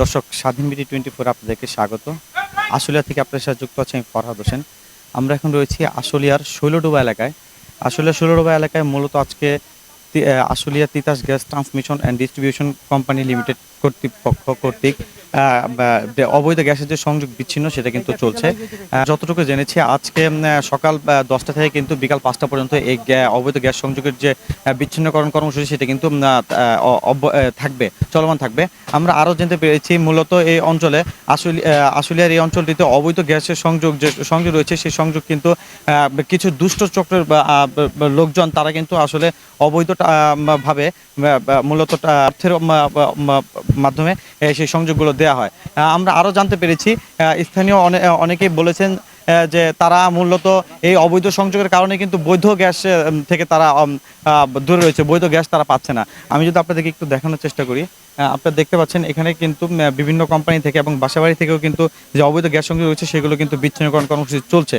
দর্শক, স্বাধীন বিটি টোয়েন্টি ফোর আপনাদেরকে স্বাগত। আশুলিয়া থেকে আপনার সাথে যুক্ত আছে আমি ফরহাদ হোসেন। আমরা এখন রয়েছি আশুলিয়ার শৈলডোবা এলাকায়। আশুলিয়া শৈলডোবা এলাকায় মূলত আজকে Ashulia Titas gas transmission and distribution company limited কর্তৃপক্ষ কর্তৃক অবৈধ গ্যাসের যে সংযোগ বিচ্ছিন্ন সেটা কিন্তু চলছে। যতটুকু জেনেছি, আজকে সকাল দশটা থেকে কিন্তু বিকাল পাঁচটা পর্যন্ত এই অবৈধ গ্যাস সংযোগের যে বিচ্ছিন্নকরণ কর্মসূচি সেটা কিন্তু থাকবে, চলমান থাকবে। আমরা আরও জানতে পেরেছি, মূলত এই অঞ্চলে আশুলিয়ার এই অঞ্চলটিতে অবৈধ গ্যাসের সংযোগ যে, সংযোগ রয়েছে, সেই সংযোগ কিন্তু কিছু দুষ্ট চক্রের লোকজন, তারা কিন্তু আসলে অবৈধ ভাবে মূলত অর্থের মাধ্যমে সেই সংযোগগুলো দেওয়া হয়। আমরা আরও জানতে পেরেছি স্থানীয় অনে- অনেকেই বলেছেন যে তারা মূলত এই অবৈধ সংযোগের কারণে কিন্তু বৈধ গ্যাস থেকে তারা দূরে রয়েছে। বৈধ গ্যাস তারা পাচ্ছে না। আমি যদি আপনাদেরকে একটু দেখানোর চেষ্টা করি আপনারা দেখতে পাচ্ছেন, এখানে কিন্তু বিভিন্ন কোম্পানি থেকে এবং বাসাবাড়ি থেকেও কিন্তু যে অবৈধ গ্যাস সংযোগ রয়েছে, সেগুলো কিন্তু বিচ্ছিন্নকরণ কর্মসূচি চলছে।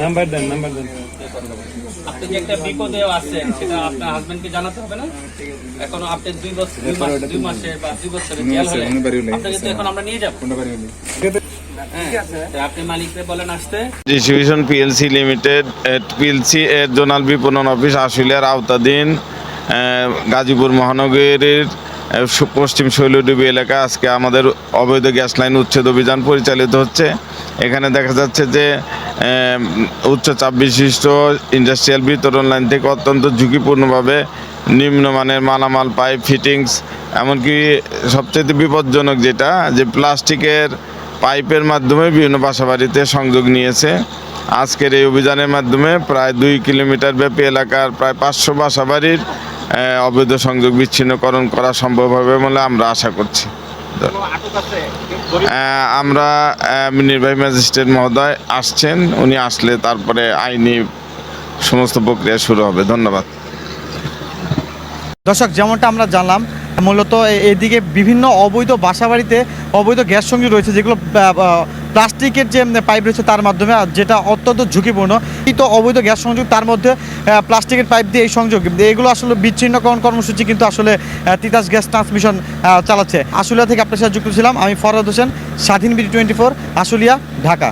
নাম্বার দেন নাম্বার দেন। আপনি যে একটা বিপদে আছেন সেটা আপনার হাজবেন্ডকে জানাতে হবে না? এখন আপনি দুই বছর দুই মাস বা দুই বছরে জেল হলে আপনাকে তো এখন আমরা নিয়ে যাব। আপনি মালিককে বলেন আসতে। ডিস্ট্রিবিউশন পিএলসি লিমিটেড পিএলসি এর জোনাল বিপণন অফিস আশুলিয়ার আওতাধীন গাজীপুর মহানগরীর পশ্চিম শৈলডুবি এলাকা। আজকে আমাদের অবৈধ গ্যাস লাইন উচ্ছেদ অভিযান পরিচালিত হচ্ছে। এখানে দেখা যাচ্ছে যে উচ্চ চাপ বিশিষ্ট ইন্ডাস্ট্রিয়াল বিতরণ লাইন থেকে অত্যন্ত ঝুঁকিপূর্ণভাবে নিম্নমানের মালামাল পাইপ ফিটিংস এমনকি সবচেয়ে বিপজ্জনক যেটা যে প্লাস্টিকের পাইপের মাধ্যমে বিভিন্ন বাসাবাড়িতে সংযোগ নিয়েছে। আজকের এই অভিযানের মাধ্যমে প্রায় দুই কিলোমিটার ব্যাপী এলাকার প্রায় পাঁচশো বাসাবাড়ির অবৈধ সংযোগ বিচ্ছিন্নকরণ করা সম্ভব হবে বলে আমরা আশা করছি। আমরা নির্বাহী ম্যাজিস্ট্রেট মহোদয় আসছেন, উনি আসলে তারপরে আইনি সমস্ত প্রক্রিয়া শুরু হবে। ধন্যবাদ। দর্শক, যেমনটা আমরা জানলাম মূলত এদিকে বিভিন্ন অবৈধ বাসাবাড়িতে অবৈধ গ্যাস সংযোগ রয়েছে, যেগুলো প্লাস্টিকের যে পাইপ রয়েছে তার মাধ্যমে যেটা অত্যন্ত ঝুঁকিপূর্ণ, তো অবৈধ গ্যাস সংযোগ, তার মধ্যে প্লাস্টিকের পাইপ দিয়ে এই সংযোগ, এগুলো আসলে বিচ্ছিন্নকরণ কর্মসূচি কিন্তু আসলে তিতাস গ্যাস ট্রান্সমিশন চালাচ্ছে। আশুলিয়া থেকে আপনার সাথে যুক্ত ছিলাম, আমি Farhad Hossain, Swadhin BD twenty four, Ashulia, Dhaka.